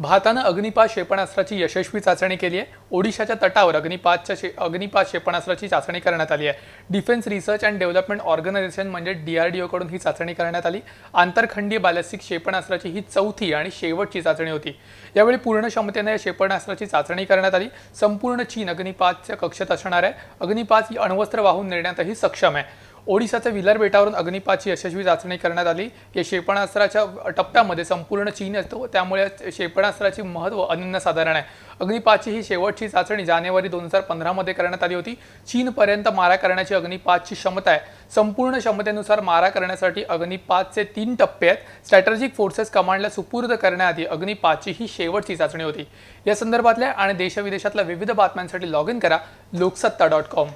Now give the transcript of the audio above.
भारतानं अग्निपात क्षेपणास्त्राची यशस्वी चाचणी केली आहे. ओडिशाच्या तटावर अग्निपातच्या शे अग्निपात क्षेपणास्त्राची चाचणी करण्यात आली आहे. Defence research and development organisation म्हणजे डीआरडीओकडून ही चाचणी करण्यात आली. आंतरखंडीय बॅलिस्टिक क्षेपणास्त्राची ही चौथी आणि शेवटची चाचणी होती. यावेळी पूर्ण क्षमतेने या क्षेपणास्त्राची चाचणी करण्यात आली. संपूर्ण चीन अग्निपातच्या कक्षेत असणार आहे. अग्निपात ही अण्वस्त्र वाहून नेण्यातही सक्षम आहे. ओडिशाच्या विलर बेटावरून अग्निपातची यशस्वी चाचणी करण्यात आली. या क्षेपणास्त्राच्या टप्प्यामध्ये संपूर्ण चीन असतो त्यामुळे क्षेपणास्त्राची महत्त्व अनन्यसाधारण आहे. अग्निपातची ही शेवटची चाचणी जानेवारी दोन हजार पंधरामध्ये करण्यात आली होती. चीनपर्यंत मारा करण्याची अग्निपातची क्षमता आहे. संपूर्ण क्षमतेनुसार मारा करण्यासाठी अग्निपातचे तीन टप्पे आहेत. स्ट्रॅटेजिक फोर्सेस कमांडला सुपूर्द करण्याआधी अग्निपातची ही शेवटची चाचणी होती. या संदर्भातल्या आणि देशविदेशातल्या विविध बातम्यांसाठी लॉग इन करा. Loksatta dot com.